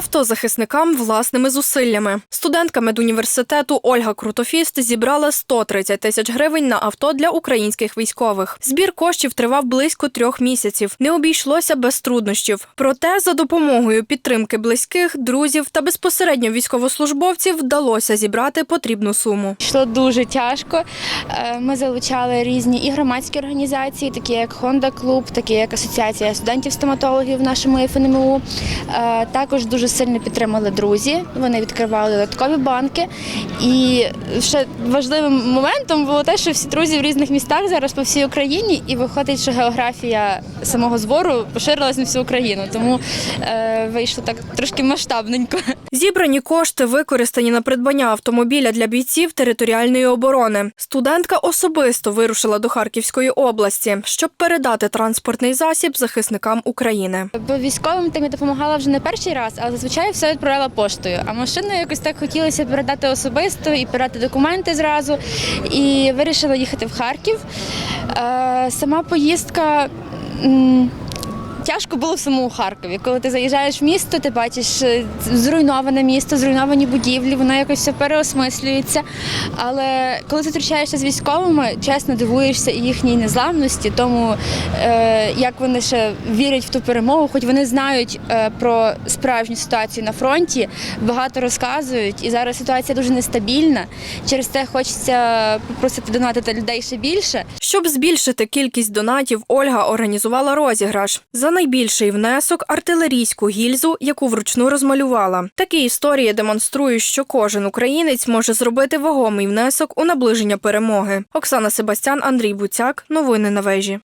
Авто захисникам власними зусиллями. Студентка медуніверситету Ольга Крутофіст зібрала 130 тисяч гривень на авто для українських військових. Збір коштів тривав близько трьох місяців. Не обійшлося без труднощів. Проте за допомогою підтримки близьких, друзів та безпосередньо військовослужбовців вдалося зібрати потрібну суму. Йшло дуже тяжко. Е, Ми залучали різні і громадські організації, такі як Honda Клуб, такі як Асоціація студентів-стоматологів в нашому ФНМУ. Е, Також дуже сильно підтримали друзі. Вони відкривали додаткові банки. І ще важливим моментом було те, що всі друзі в різних містах зараз по всій Україні, і виходить, що географія самого збору поширилась на всю Україну. Тому е, вийшло так трошки масштабненько. Зібрані кошти використані на придбання автомобіля для бійців територіальної оборони. Студентка особисто вирушила до Харківської області, щоб передати транспортний засіб захисникам України. Бо військовим тим я допомагала вже не перший раз, але зазвичай все відправляла поштою. А машину якось так хотілося передати особисто і передати документи зразу. І вирішила їхати в Харків. Е, Сама поїздка. Тяжко було в самому Харкові. Коли ти заїжджаєш в місто, ти бачиш е, зруйноване місто, зруйновані будівлі, воно якось все переосмислюється. Але коли ти зустрічаєшся з військовими, чесно дивуєшся і їхній незламності, тому е, як вони ще вірять в ту перемогу, хоч вони знають е, про справжню ситуацію на фронті, багато розказують. І зараз ситуація дуже нестабільна. Через те хочеться попросити донатити людей ще більше. Щоб збільшити кількість донатів, Ольга організувала розіграш найбільший внесок артилерійську гільзу, яку вручну розмалювала. Такі історії демонструють, що кожен українець може зробити вагомий внесок у наближення перемоги. Оксана Себастян, Андрій Буцяк. Новини на вежі.